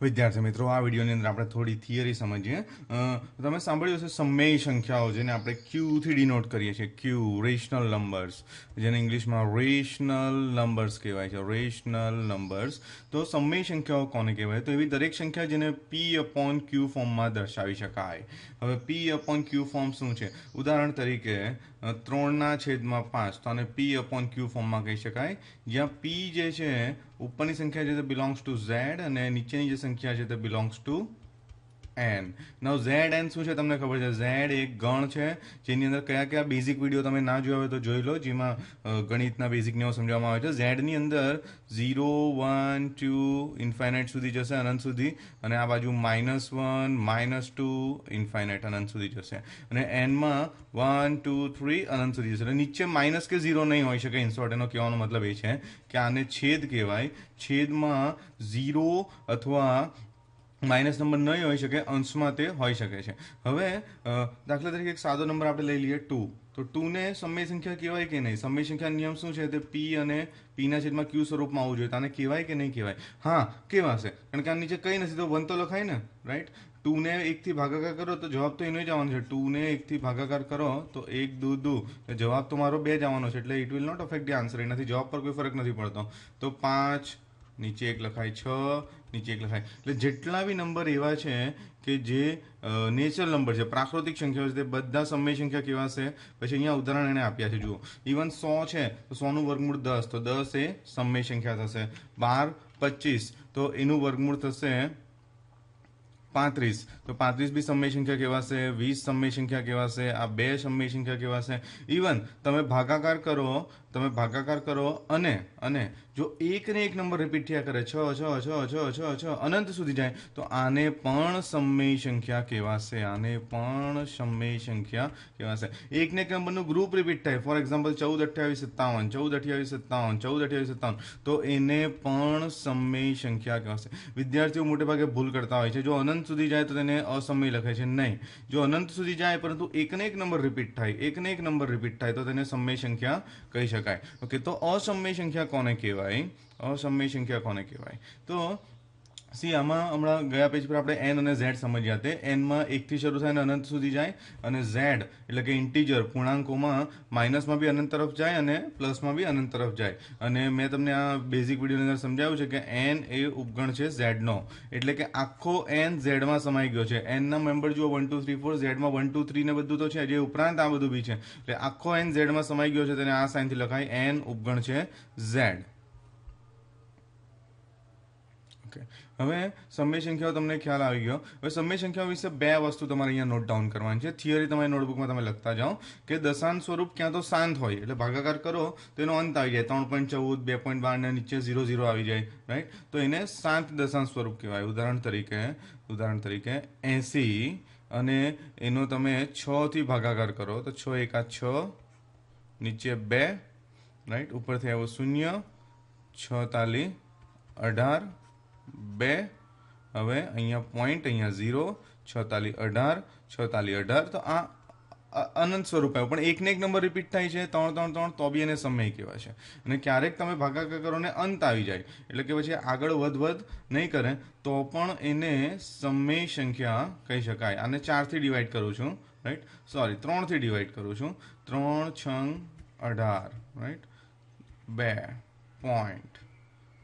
વિદ્યાર્થી મિત્રો, આ વિડીયોની અંદર આપણે થોડી થિયરી સમજીએ. તમે સાંભળ્યું હશે સમય સંખ્યાઓ જેને આપણે ક્યુથી ડિનોટ કરીએ છીએ. ક્યુ રેશનલ નંબર્સ જેને ઇંગ્લિશમાં રેશનલ નંબર્સ કહેવાય છે. રેશનલ નંબર્સ તો સમય સંખ્યાઓ કોને કહેવાય? તો એવી દરેક સંખ્યા જેને પી અપોન ક્યુ ફોર્મમાં દર્શાવી શકાય. હવે પી અપોન ક્યુ ફોર્મ શું છે? ઉદાહરણ તરીકે ત્રણના છેદમાં પાંચ. તો આને પી અપોન ક્યુ ફોર્મમાં કહી શકાય. જ્યાં પી જે છે ઉપરની સંખ્યા છે તે બિલોંગ્સ ટુ ઝેડ અને નીચેની જે સંખ્યા છે તે બિલોંગ્સ ટુ એન નવ ઝેડ એન શું છે તમને ખબર છે? ઝેડ એક ગણ છે, જેની અંદર કયા કયા બેઝિક વીડિયો તમે ના જોયા હોય તો જોઈ લો, જેમાં ગણિતના બેઝિક નિયમો સમજાવવામાં આવે છે. ઝેડની અંદર ઝીરો વન ટુ ઇન્ફાઇનાઇટ સુધી જશે, અનંત સુધી, અને આ બાજુ minus one minus two infinite અનંત સુધી જશે. અને એનમાં વન ટુ થ્રી અનંત સુધી જશે. એટલે નીચે માઇનસ કે ઝીરો નહીં હોઈ શકે ઇન્સોર્ટ એનો કહેવાનો મતલબ એ છે કે આને છેદ કહેવાય. છેદમાં ઝીરો અથવા માઇનસ નંબર નહીં હોઈ શકે, અંશમાં તે હોઈ શકે છે. હવે દાખલા તરીકે એક સાદો નંબર આપણે લઈ લઈએ ટુ. તો ટુને સમય સંખ્યા કહેવાય કે નહીં? સમય સંખ્યા નિયમ શું છે? તે પી અને પીના છેદમાં ક્યુ સ્વરૂપમાં આવવું જોઈએ. તો આને કહેવાય કે નહીં કહેવાય? હા, કહેવાશે. કારણ કે આ નીચે કંઈ નથી, તો વન તો લખાય ને રાઈટ ટુને એકથી ભાગાકાર કરો, તો જવાબ તો એનો જ આવવાનો છે. ટુને એકથી ભાગાકાર કરો, તો એક, દુ દુ. જવાબ તો મારો બે જ આવવાનો છે, એટલે it will not affect the answer એનાથી જવાબ પર કોઈ ફરક નથી પડતો. તો પાંચ નીચે એક લખાય છ, નીચે એક લખાય. એટલે જેટલા બી નંબર એવા છે કે જે નેચરલ નંબર છે. પ્રાકૃતિક સંખ્યાઓ છે, તે બધા સમય સંખ્યા કેવા છે? પછી અહીંયા ઉદાહરણ એને આપ્યા છે, જુઓ. ઇવન સો છે, તો સોનું વર્ગમૂળ દસ, તો દસ એ સમય સંખ્યા થશે. બાર, પચીસ, તો એનું વર્ગમૂળ થશે પાંત્રીસ. તો પાંત્રીસ બી સમય સંખ્યા કહેવાશે વીસ સમય સંખ્યા કહેવાશે આ બે સમય સંખ્યા કહેવાશે ઇવન તમે ભાગાકાર કરો તમે ભાગાકાર કરો અને અને જો એકને એક નંબર રિપીટ થયા કરે, છ છ છ છ છ છ, અનંત સુધી જાય, તો આને પણ સમય સંખ્યા કહેવાશે, આને પણ સમય સંખ્યા કહેવાશે. એકને એક નંબરનું ગ્રુપ રિપીટ થાય ફોર એક્ઝામ્પલ ચૌદ, અઠ્યાવીસ, સત્તાવન, ચૌદ, અઠ્યાવીસ, સત્તાવન, ચૌદ, અઠ્યાવીસ, સત્તાવન, તો એને પણ સમય સંખ્યા કહેવાશે. વિદ્યાર્થીઓ મોટે ભાગે ભૂલ કરતા હોય છે. જો અનંત સુધી જાય, તો તેને અસમય લખે છે. નહીં. જો અનંત સુધી જાય, પરંતુ એકને એક નંબર રિપીટ થાય, એકને એક નંબર રિપીટ થાય, તો તેને સમય સંખ્યા કહી શકાય. ઓકે તો અસમય સંખ્યા કોને કહેવાય અસમય સંખ્યા કોને કહેવાય તો સી આમાં હમણાં ગયા પેજ પર આપણે એન અને ઝેડ સમજ્યા તે. એનમાં એકથી શરૂ થાય અને અનંત સુધી જાય અને ઝેડ એટલે કે ઇન્ટીજર પૂર્ણાંકોમાં માઇનસમાં બી અનંત તરફ જાય અને પ્લસમાં બી અનંત તરફ જાય. અને મેં તમને આ બેઝિક વિડીયોની અંદર સમજાવ્યું છે કે એન એ ઉપગણ છે ઝેડનો એટલે કે આખો એન ઝેડમાં સમાઈ ગયો છે. એનના મેમ્બર જુઓ વન ટુ થ્રી ફોર ઝેડમાં વન ટુ થ્રી ને બધું તો છે, જે ઉપરાંત આ બધું બી છે. એટલે આખો એન ઝેડમાં સમાઈ ગયો છે તેને આ સાઇનથી લખાય એન ઉપગણ છે ઝેડ ઓકે હવે સમય સંખ્યાઓ તમને ખ્યાલ આવી ગયો. હવે સમય સંખ્યાઓ વિશે બે વસ્તુ તમારે અહીંયા નોટ ડાઉન કરવાની છે. થિયરી તમારી નોટબુકમાં તમે લખતા જાઓ કે દશાંત સ્વરૂપ ક્યાં તો શાંત હોય, એટલે ભાગાકાર કરો, તો એનો અંત આવી જાય. ત્રણ પોઈન્ટ ચૌદ, બે પોઈન્ટ બારને નીચે ઝીરો ઝીરો આવી જાય રાઈટ તો એને શાંત દશાંત સ્વરૂપ કહેવાય. ઉદાહરણ તરીકે ઉદાહરણ તરીકે એસી અને એનો તમે છથી ભાગાકાર કરો, તો છ એકા છ, નીચે બે રાઈટ ઉપરથી આવ્યો શૂન્ય છતાલી અઢાર બે, હવે અહીંયા પોઈન્ટ અહીંયા ઝીરો છતાલી અઢાર છતાલી અઢાર. તો આ અનંત સ્વરૂપ આવ્યું. પણ એકને એક નંબર રિપીટ થાય છે, ત્રણ ત્રણ ત્રણ, તો બી એને સમય કહેવાય છે. અને ક્યારેક તમે ભાગાકાર કરો ને અંત આવી જાય. એટલે કે પછી આગળ વધ વધ નહીં કરે, તો પણ એને સમય સંખ્યા કહી શકાય. આને ચારથી ડિવાઈડ કરું છું રાઈટ સોરી ત્રણથી ડિવાઈડ કરું છું. ત્રણ છ અઢાર રાઈટ બે પોઈન્ટ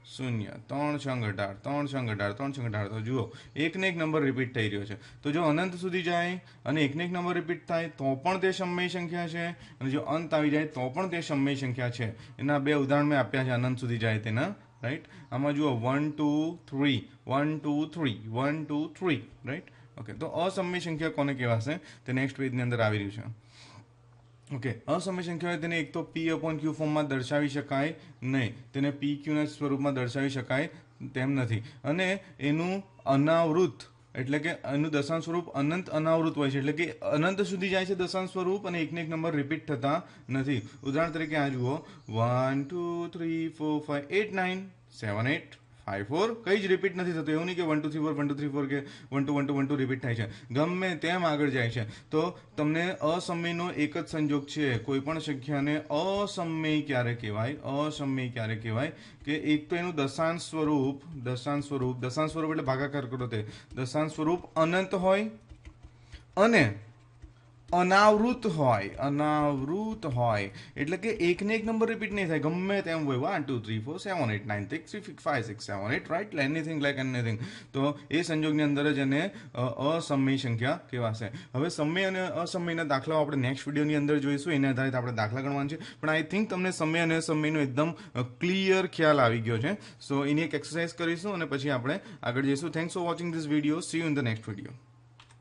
શૂન્ય. ત્રણ છંગ અઢાર, ત્રણ છંગ અઢાર, ત્રણ છંગ અઢાર. તો જુઓ, એકને એક નંબર રિપીટ થઈ રહ્યો છે. તો જો અનંત સુધી જાય અને એકને એક નંબર રિપીટ થાય, તો પણ તે સમય સંખ્યા છે. અને જો અંત આવી જાય, તો પણ તે સમય સંખ્યા છે. એના બે ઉદાહરણ મેં આપ્યા છે, અનંત સુધી જાય તેના. રાઈટ આમાં જુઓ one two three one two three one two three right okay તો અસમય સંખ્યા કોને કહેવાશે? તે નેક્સ્ટ પેજની અંદર આવી રહ્યું છે. ઓકે. સંખ્યા હોય તેને એક તો પી અપોન ક્યુ ફોર્મમાં દર્શાવી શકાય નહીં. તેને પી ક્યુના સ્વરૂપમાં દર્શાવી શકાય તેમ નથી. અને એનું અનાવૃત, એટલે કે એનું દશાંશ સ્વરૂપ અનંત અનાવૃત હોય છે. એટલે કે અનંત સુધી જાય છે દશાંશ સ્વરૂપ અને એકને એક નંબર રિપીટ થતા નથી. ઉદાહરણ તરીકે આ જુઓ. One two three four five eight nine seven eight five four કંઈ જ રિપીટ નથી થતું. એવું નહીં કે one two three four one two three four કે one two one two one two repeat થાય છે. ગમે તેમ આગળ જાય છે. તો તમને અસમયનો એક જ સંજોગ છે. કોઈ પણ સંખ્યાને અસમય ક્યારે કહેવાય? અસમય ક્યારે કહેવાય? કે એક તો એનું દશાંશ સ્વરૂપ દશાંશ સ્વરૂપ દશાંશ સ્વરૂપ એટલે ભાગાકાર કરો તે. દશાંશ સ્વરૂપ અનંત હોય અને અનાવૃત હોય અનાવૃત હોય. એટલે કે એકને એક નંબર રિપીટ નહીં થાય. ગમે તેમ હોય. One two three four seven eight nine six three five six seven eight right anything like anything તો એ સંજોગની અંદર જ એને અસમય સંખ્યા કહેવાશે. હવે સમય અને અસમયના દાખલાઓ આપણે નેક્સ્ટ વિડીયોની અંદર જોઈશું. એના આધારિત આપણે દાખલા ગણવાના છે. પણ આઈ થિંક તમને સમય અને સમયનો એકદમ ક્લિયર ખ્યાલ આવી ગયો છે. સો એની એક એક્સરસાઇઝ કરીશું અને પછી આપણે આગળ જઈશું. Thanks for watching this video see you in the next video